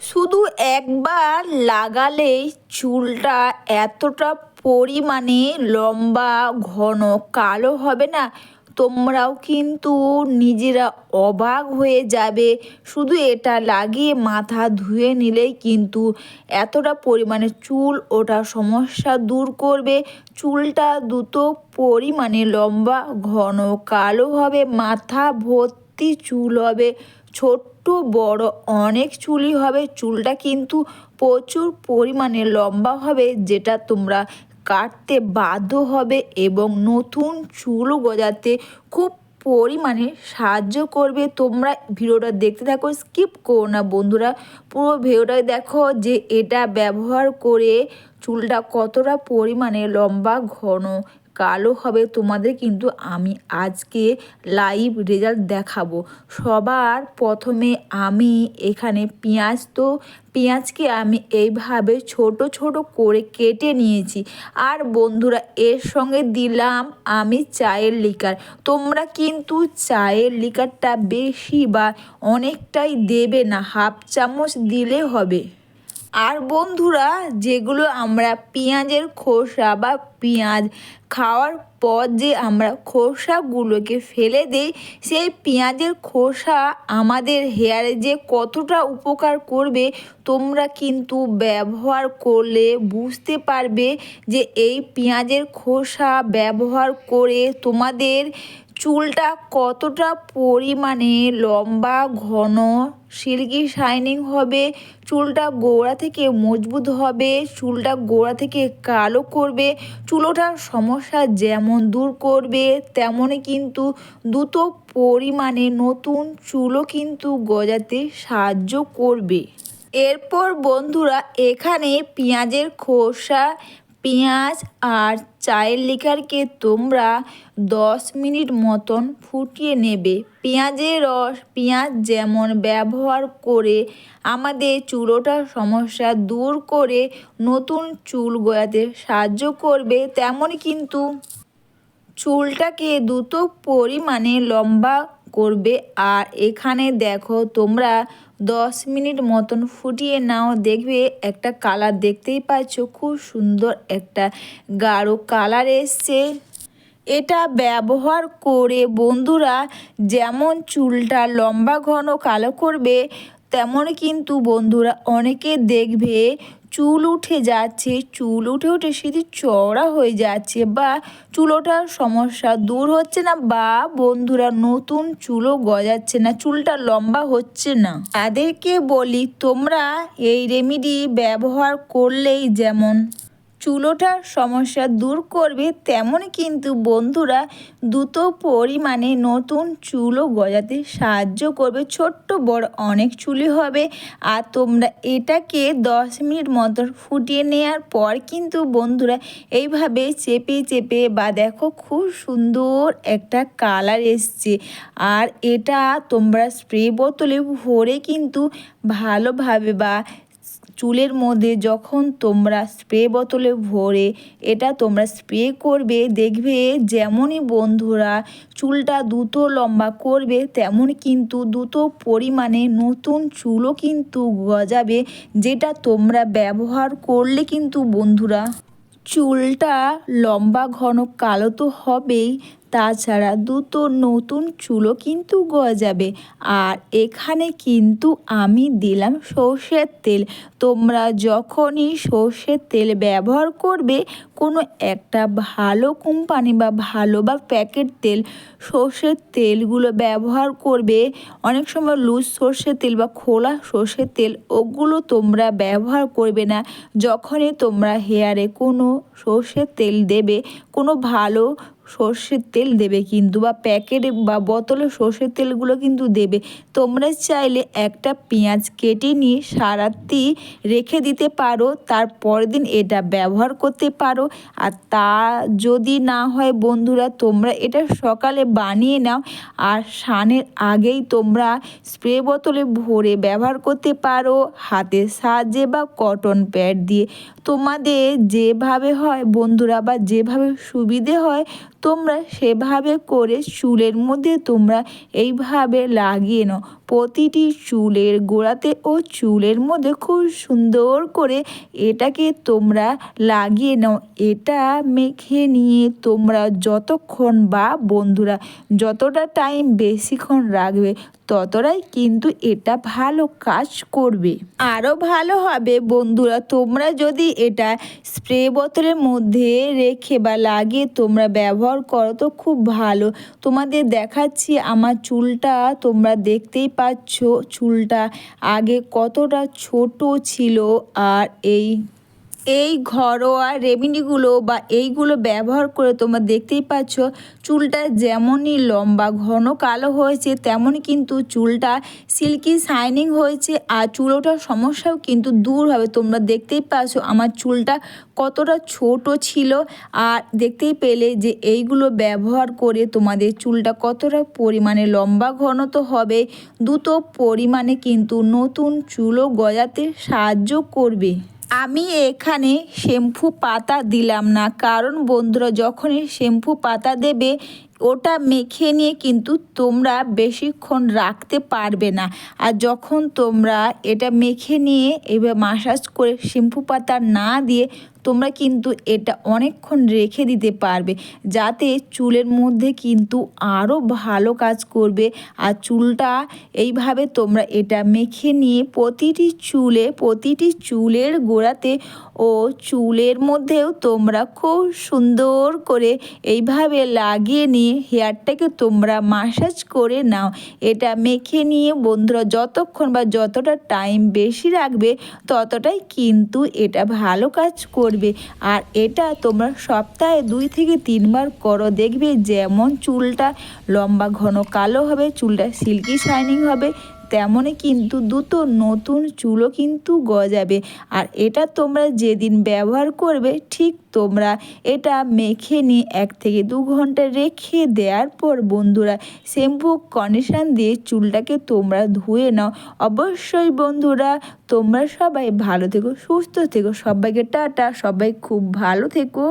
শুধু একবার লাগালেই চুলটা এতটা পরিমাণে লম্বা, ঘন, কালো হবে না, তোমরাও কিন্তু নিজেরা অবাক হয়ে যাবে। শুধু এটা লাগিয়ে মাথা ধুয়ে নিলেই কিন্তু এতটা পরিমাণে চুল ওটা সমস্যা দূর করবে। চুলটা দ্রুত পরিমাণে লম্বা, ঘন, কালো হবে, মাথা ভর্তি চুল হবে। ছোট্ট, বড় অনেক চুলই হবে। চুলটা কিন্তু প্রচুর পরিমাণে লম্বা হবে, যেটা তোমরা কাটতে বাধ্য হবে এবং নতুন চুল গজাতে খুব পরিমাণে সাহায্য করবে। তোমরা ভিডিওটা দেখতে থাকো, স্কিপ করো না বন্ধুরা। পুরো ভিডিওটা দেখো যে এটা ব্যবহার করে চুলটা কতটা পরিমাণে লম্বা, ঘন কালো হবে, তোমাদের কিন্তু আমি আজকে লাইভ রেজাল্ট দেখাবো। সবার প্রথমে আমি এখানে পেঁয়াজ তো, পেঁয়াজকে আমি এইভাবে ছোট ছোট করে কেটে নিয়েছি। আর বন্ধুরা, এর সঙ্গে দিলাম আমি চায়ের লিকার তোমরা কিন্তু চায়ের লিকারটা বেশি বা অনেকটাই দেবে না, হাফ চামচ দিলে হবে। আর বন্ধুরা, যেগুলো আমরা পেঁয়াজের খোসা বা পেঁয়াজ খাওয়ার পর যে আমরা খোসাগুলোকে ফেলে দিই, সেই পেঁয়াজের খোসা আমাদের হেয়ারে যে কতটা উপকার করবে, তোমরা কিন্তু ব্যবহার করলে বুঝতে পারবে যে এই পেঁয়াজের খোসা ব্যবহার করে তোমাদের চুলটা কতটা পরিমাণে লম্বা, ঘন, সিল্কি শাইনিং হবে, চুলটা গোড়া থেকে মজবুত হবে, চুলটা গোড়া থেকে কালো করবে চুল ওঠার সমস্যা যেমন দূর করবে তেমনই কিন্তু দ্রুত পরিমাণে নতুন চুলও কিন্তু গজাতে সাহায্য করবে। এরপর বন্ধুরা, এখানে পেঁয়াজের খোসা পেঁয়াজ আর চায়ের লিকারকে তোমরা দশ মিনিট মতন ফুটিয়ে নেবে। পেঁয়াজের রস, পেঁয়াজ যেমন ব্যবহার করে আমাদের চুলোটার সমস্যা দূর করে নতুন চুল গজাতে সাহায্য করবে তেমন কিন্তু চুলটাকে দ্রুত পরিমাণে লম্বা করবে। আর এখানে দেখো, তোমরা দশ মিনিট মতন ফুটিয়ে নাও। দেখবে একটা কালার দেখতেই পাচ্ছ, খুব সুন্দর একটা গাঢ় কালার এসছে। এটা ব্যবহার করে বন্ধুরা যেমন চুলটা লম্বা, ঘন, কালো করবে তেমন কিন্তু বন্ধুরা অনেকে দেখবে চুল উঠে যাচ্ছে, চুল উঠে উঠে সেটি চওড়া হয়ে যাচ্ছে বা চুল ওঠার সমস্যা দূর হচ্ছে না বা বন্ধুরা নতুন চুলও গজাচ্ছে না, চুলটা লম্বা হচ্ছে না। তাদেরকে বলি, তোমরা এই রেমিডি ব্যবহার করলেই যেমন চুলোটার সমস্যা দূর করবে, তেমন কিন্তু বন্ধুরা দ্রুত পরিমাণে নতুন চুলও গজাতে সাহায্য করবে। ছোট্ট বড় অনেক চুলি হবে। আর তোমরা এটাকে দশ মিনিট মতো ফুটিয়ে নেওয়ার পর কিন্তু বন্ধুরা এইভাবে চেপে চেপে বা দেখো খুব সুন্দর একটা কালার এসছে। আর এটা তোমরা স্প্রে বোতলে ভরে কিন্তু ভালোভাবে বা চুলের মধ্যে যখন তোমরা স্প্রে বোতলে ভরে এটা তোমরা স্প্রে করবে, দেখবে যেমনই বন্ধুরা চুলটা দ্রুত লম্বা করবে তেমন কিন্তু দ্রুত পরিমাণে নতুন চুলও কিন্তু গজাবে, যেটা তোমরা ব্যবহার করলে কিন্তু বন্ধুরা। চুলটা লম্বা, ঘন, কালো তো হবেই তাছাড়া দুটো নতুন চুলও কিন্তু গজাবে আর এখানে কিন্তু আমি দিলাম সর্ষের তেল। তোমরা যখনই সর্ষের তেল ব্যবহার করবে, কোনো একটা ভালো কোম্পানি বা ভালো বা প্যাকেট তেল সর্ষের তেলগুলো ব্যবহার করবে। অনেক সময় লুজ সর্ষের তেল বা খোলা সর্ষের তেল, ওগুলো তোমরা ব্যবহার করবে না। যখনই তোমরা হেয়ারে কোনো সর্ষের তেল দেবে, কোনো ভালো সর্ষের তেল দেবে কিন্তু বা প্যাকেটে বা বোতলে সর্ষের তেলগুলো কিন্তু দেবে। তোমরা চাইলে একটা পেঁয়াজ কেটে নিয়ে সারাতি রেখে দিতে পারো তার পরের দিন এটা ব্যবহার করতে পারো। আর তা যদি না হয় বন্ধুরা, তোমরা এটা সকালে বানিয়ে নাও আর সানের আগেই তোমরা স্প্রে বোতলে ভরে ব্যবহার করতে পারো হাতের সাহায্যে বা কটন প্যাড দিয়ে। তোমাদের যেভাবে হয়, বন্ধুরা, বা যেভাবে সুবিধে হয়, তোমরা সেভাবে করে চুলের মধ্যে তোমরা এইভাবে লাগিয়ে নাও। প্রতিটি চুলের গোড়াতে ও চুলের মধ্যে খুব সুন্দর করে এটাকে তোমরা লাগিয়ে নাও। এটা মেখে নিয়ে তোমরা যতক্ষণ বা বন্ধুরা যতটা টাইম বেশিক্ষণ রাখবে, ততটাই কিন্তু এটা ভালো কাজ করবে। আরও ভালো হবে বন্ধুরা, তোমরা যদি এটা স্প্রে বোতলের মধ্যে রেখে বা লাগিয়ে তোমরা ব্যবহার করো তো খুব ভালো। তোমাদের দেখাচ্ছি আমার চুলটা, তোমরা দেখতেই পাচ্ছ চুলটা। আগে কতটা ছোট ছিল আর এই এই ঘরোয়া রেমিডিগুলো বা এইগুলো ব্যবহার করে তোমরা দেখতেই পাচ্ছ, চুলটা যেমনই লম্বা, ঘন কালো হয়েছে তেমনই কিন্তু চুলটা সিল্কি শাইনিং হয়েছে আর চুলোটার সমস্যাও কিন্তু দূর হবে। তোমরা দেখতেই পাচ্ছ আমার চুলটা কতটা ছোট ছিল আর দেখতেই পেলে যে এইগুলো ব্যবহার করে তোমাদের চুলটা কতটা পরিমাণে লম্বা, ঘন তো হবে। দ্রুত পরিমাণে কিন্তু নতুন চুলও গজাতে সাহায্য করবে। আমি এখানে শ্যাম্পু পাতা দিলাম না। কারণ বন্ধুরা, যখনই শ্যাম্পু পাতা দেবে, ওটা মেখে নিয়ে কিন্তু তোমরা বেশিক্ষণ রাখতে পারবে না। আর যখন তোমরা এটা মেখে নিয়ে এবার মাসাজ করে শ্যাম্পু পাতা না দিয়ে তোমরা কিন্তু এটা অনেকক্ষণ রেখে দিতে পারবে, যাতে চুলের মধ্যে কিন্তু আরও ভালো কাজ করবে। আর চুলটা এইভাবে তোমরা এটা মেখে নিয়ে প্রতিটি চুলে, প্রতিটি চুলের গোড়াতে ও চুলের মধ্যেও তোমরা খুব সুন্দর করে এইভাবে লাগিয়ে নিয়ে হেয়ারটাকে তোমরা মাসাজ করে নাও। এটা মেখে নিয়ে বন্ধুরা যতক্ষণ বা যতটা টাইম বেশি রাখবে, ততটাই কিন্তু এটা ভালো কাজ করবে। আর এটা তোমরা সপ্তাহে দুই থেকে তিনবার করো। দেখবে যেমন চুলটা লম্বা, ঘন, কালো হবে, চুলটা সিল্কি শাইনিং হবে। তেমনই কিন্তু দুটো নতুন চুলও কিন্তু গজাবে। আর এটা তোমরা যেদিন ব্যবহার করবে, ঠিক তোমরা এটা মেখে নিয়ে এক থেকে দু ঘণ্টা রেখে দেওয়ার পর বন্ধুরা, শ্যাম্পু, কন্ডিশন দিয়ে চুলটাকে তোমরা ধুয়ে নাও। অবশ্যই বন্ধুরা, তোমরা সবাই ভালো থেকো, সুস্থ থেকো। সবাইকে টাটা, সবাই খুব ভালো থেকো।